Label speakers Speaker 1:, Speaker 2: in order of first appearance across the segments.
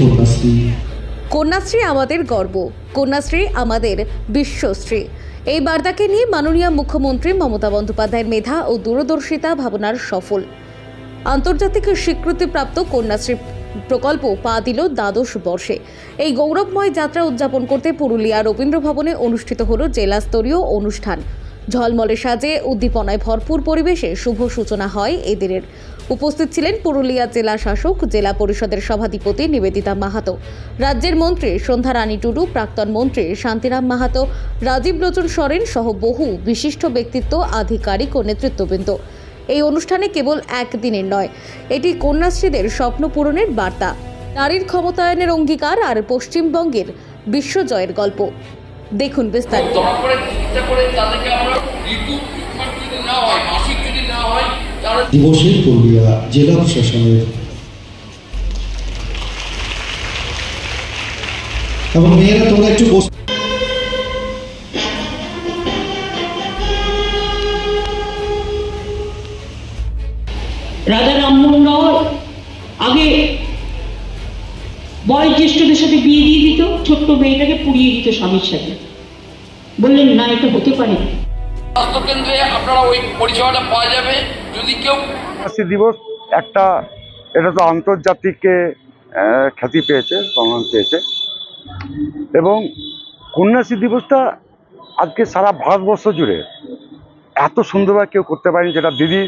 Speaker 1: কন্যাশ্রী।
Speaker 2: কন্যাশ্রী আমাদের গর্ব, কন্যাশ্রী আমাদের বিশ্বশ্রী। এই বার্তাকে নিয়ে মাননীয় মুখ্যমন্ত্রী মমতা বন্দ্যোপাধ্যায়ের মেধা ও দূরদর্শিতা ভাবনার সফল। আন্তর্জাতিক স্বীকৃতিপ্রাপ্ত কন্যাশ্রী প্রকল্প পা দিল দ্বাদশ বর্ষে। এই গৌরবময় যাত্রা উদযাপন করতে পুরুলিয়া রবীন্দ্র ভবনে অনুষ্ঠিত হল জেলা স্তরীয় অনুষ্ঠান। ঝলমলে সাজে, উদ্দীপনায় ভরপুর পরিবেশে শুভ সূচনা হয় এই দিনের উপস্থিত ছিলেন পুরুলিয়া জেলা শাসক, জেলা পরিষদের সভাধিপতি নিবেদিতা মাহাতো, রাজ্যের মন্ত্রী সন্ধ্যা রানী টুডু, প্রাক্তন মন্ত্রী শান্তিরাম মাহাতো, রাজীব লোচন সরেন সহ বহু বিশিষ্ট ব্যক্তিত্ব, আধিকারিক ও নেতৃত্ববৃন্দ। এই অনুষ্ঠানে কেবল একদিনের নয়, এটি কন্যাশ্রীদের স্বপ্ন পূরণের বার্তা। নারীর ক্ষমতায়নের অঙ্গীকার আর পশ্চিমবঙ্গের বিশ্বজয়ের গল্প। দেখুন বিস্তারিত।
Speaker 1: দিবসে পুরুলিয়া জেলা প্রশাসনের এবং মেয়েরা তোমরা একটু বস
Speaker 3: রাজা রামমোহন রায় আগে বয়োজ্যেষ্ঠদের সাথে বিয়ে দিয়ে দিত, ছোট্ট মেয়েটাকে পুড়িয়ে দিত স্বামীর সাথে বললেন, না, এটা হতে পারে না।
Speaker 4: দিবস একটা এটা তো আন্তর্জাতিক আহ, খ্যাতি পেয়েছে সম্মান পেয়েছে। এবং কন্যাশ্রী দিবসটা আজকে সারা ভারতবর্ষ জুড়ে এত সুন্দরভাবে কেউ করতে পারেনি যেটা দিদি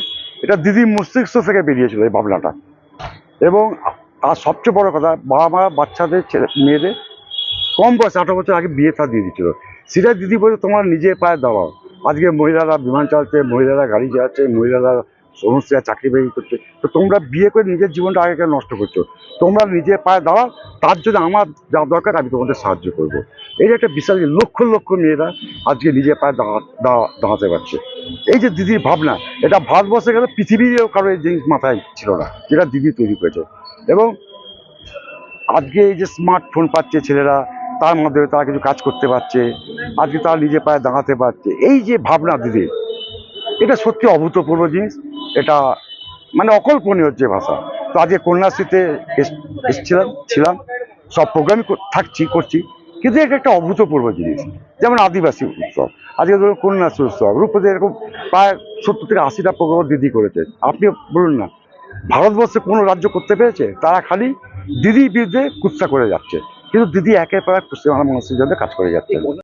Speaker 4: এটা দিদির মস্তিষ্ক থেকে বেরিয়েছিল এই ভাবনাটা। এবং আর সবচেয়ে বড় কথা বাবা মা বাচ্চাদের ছেলে মেয়েদের কম বয়সে আঠারো বছর আগে বিয়ে থা দিয়ে দিচ্ছিল সেটা দিদি বলে তোমার নিজের পায়ে দাঁড়াও। আজকে মহিলারা বিমান চালাচ্ছে, মহিলারা গাড়ি চালাচ্ছে, মহিলারা সমস্ত চাকরি বাকরি করছে। তো তোমরা বিয়ে করে নিজের জীবনটা আগে কেন নষ্ট করছ। তোমরা নিজের পায়ে দাঁড়াও, তার জন্য আমার যা দরকার আমি তোমাদের সাহায্য করব। এই যে একটা বিশাল লক্ষ লক্ষ মেয়েরা আজকে নিজের পায়ে দাঁড়া, দাঁড়া- দাঁড়াতে পারছে। এই যে দিদির ভাবনা, এটা ভারতবর্ষে গেলে পৃথিবীরও কারও এই জিনিস মাথায় ছিল না, যেটা দিদি তৈরি করেছে। এবং আজকে এই যে স্মার্টফোন পাচ্ছে ছেলেরা তার মাধ্যমে তারা কিছু কাজ করতে পারছে, আজকে তারা নিজে পায়ে দাঁড়াতে পারছে। এই যে ভাবনা দিদি, এটা সত্যি অভূতপূর্ব জিনিস। এটা মানে অকল্পনীয় যে ভাষা। তো আজকে কন্যাশ্রীতে এস- এসছিলাম, ছিলাম, সব প্রোগ্রামই থাকছি, করছি। কিন্তু এটা একটা অভূতপূর্ব জিনিস। যেমন আদিবাসী উৎসব। আজকে ধরুন কন্যাশ্রী উৎসব। রূপতে এরকম প্রায় সত্তর থেকে আশিটা প্রোগ্রাম দিদি করেছে। আপনি বলুন না, ভারতবর্ষে কোনো রাজ্য করতে পেরেছে? তারা খালি দিদির বিরুদ্ধে কুৎসা করে যাচ্ছে। কিন্তু দিদি একের পর এক পশ্চিমবাংলা মানুষের জন্য কাজ করে যাচ্ছে।